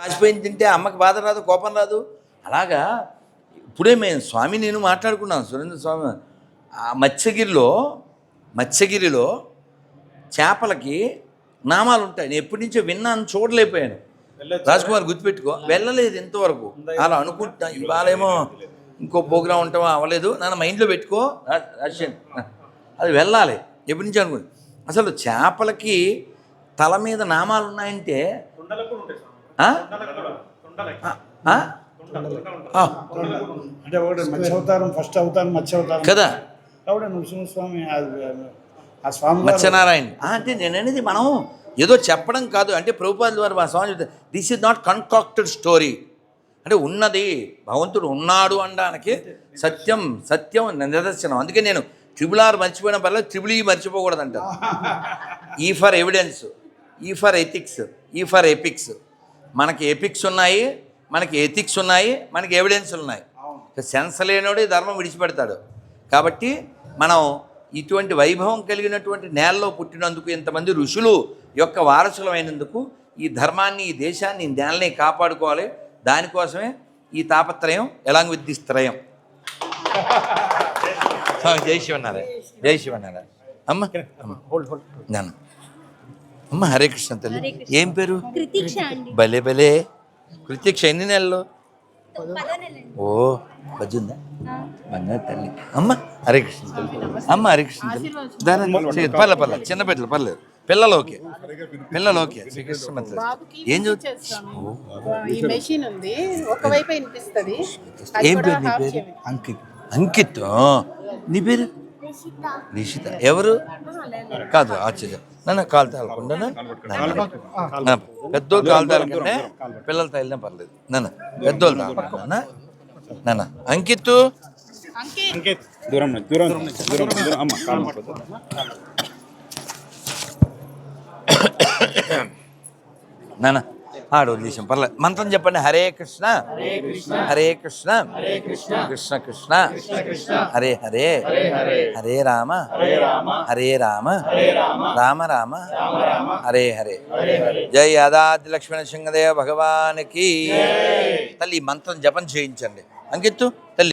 పాసిపోయింది తింటే అమ్మకి బాధ రాదు కోపం రాదు. అలాగా ఇప్పుడే మేము స్వామి నేను మాట్లాడుకున్నాను సురేంద్ర స్వామి. ఆ మత్స్యగిరిలో మత్స్యగిరిలో చేపలకి నామాలు ఉంటాయి. నేను ఎప్పటి నుంచో విన్నాను చూడలేకపోయాను. రాజ్కుమార్ గుర్తుపెట్టుకో. వెళ్ళలేదు ఇంతవరకు. అలా అనుకుంటున్నా ఇవాళేమో ఇంకో ప్రోగ్రాం ఉంటామో అవ్వలేదు. నన్ను మైండ్లో పెట్టుకో. రాజశేఖర్. అది వెళ్ళాలి. ఎప్పటి నుంచి అనుకుంది అసలు చేపలకి తల మీద నామాలు ఉన్నాయంటే అంటే ఒకటి మత్స్య అవతారం ఫస్ట్ అవతారం మత్స్య అవతారం కదా? కాబట్టి నృసింహస్వామి ఆ- ఆ స్వామి వారు మత్స్యనారాయణ. అంటే నేను అనేది మనం ఏదో చెప్పడం కాదు. అంటే ప్రభుపాద ద్వారా మా స్వామి this is not concocted story అంటే ఉన్నది. భగవంతుడు ఉన్నాడు అనడానికి సత్యం సత్యం నిదర్శనం. అందుకే నేను ట్రిబుల్ ఆర్ మర్చిపోయిన పర్లేదు ట్రిబుల్ ఈ మర్చిపోకూడదు అంటారు E for evidence E for ethics E for epics మనకి ఎపిక్స్ ఉన్నాయి మనకి ఎథిక్స్ ఉన్నాయి మనకి ఎవిడెన్స్ ఉన్నాయి. సెన్స్ లేనోడే ధర్మం విడిచిపెడతాడు. కాబట్టి మనం ఇటువంటి వైభవం కలిగినటువంటి నేలలో పుట్టినందుకు ఇంతమంది ఋషులు యొక్క వారసులమైనందుకు ఈ ధర్మాన్ని ఈ దేశాన్ని ఈ నేలని కాపాడుకోవాలి. దానికోసమే ఈ తాపత్రయం ఎలాంగ్ విత్ దిస్ త్రయం జై శివనారాయణ. జై శివనారాయణ. అమ్మ. అమ్మ హోల్డ్ హోల్డ్ నాన్న. అమ్మ హరే కృష్ణ తల్లి. ఏం పేరు? కృతిక్ష అండి. భలే భలే. కృత్యక్ష ఎన్ని నెలలు? ఓ బజ్జుందా? బంగారు తల్లి. అమ్మ హరే కృష్ణ తల్లి. అమ్మ హరే కృష్ణ తల్లి. దాని పర్లే పర్లే. చిన్న బిడ్డలు పర్లేదు. పిల్లలు ఓకే. పిల్లలు ఓకే. శ్రీకృష్ణ ఏం ఏం పేరు నీ పేరు? అంకిత్. అంకిత్? నీ పేరు? నిషిత. ఎవరు? కాదు ఆశ్చర్య. నన్ను కాలు తాలకుండా పెద్దోళ్ళు కాలు తాలకుండా పిల్లలు తగిలినా పర్లేదు. నాన్న పెద్దోళ్ళు తాలకుండా నాన్న. అంకిత్? అంకిత్. దూరం నుంచి, దూరం నుంచి, దూరం నుంచి, దూరం అమ్మ కాలు పట్టుకో. నాన్న. ఆడు వదిలేసాం పర్లేదు మంత్రం చెప్పండి. హరే కృష్ణ. హరే కృష్ణ. కృష్ణ కృష్ణ. హరే హరే. హరే రామ. హరే రామ. రామ రామ. హరే హరే. జై యాదాద్రి లక్ష్మణ సింగదేవ భగవానికి. తల్లి మంత్రం జపం చేయించండి. అంకిత్తు తల్లి.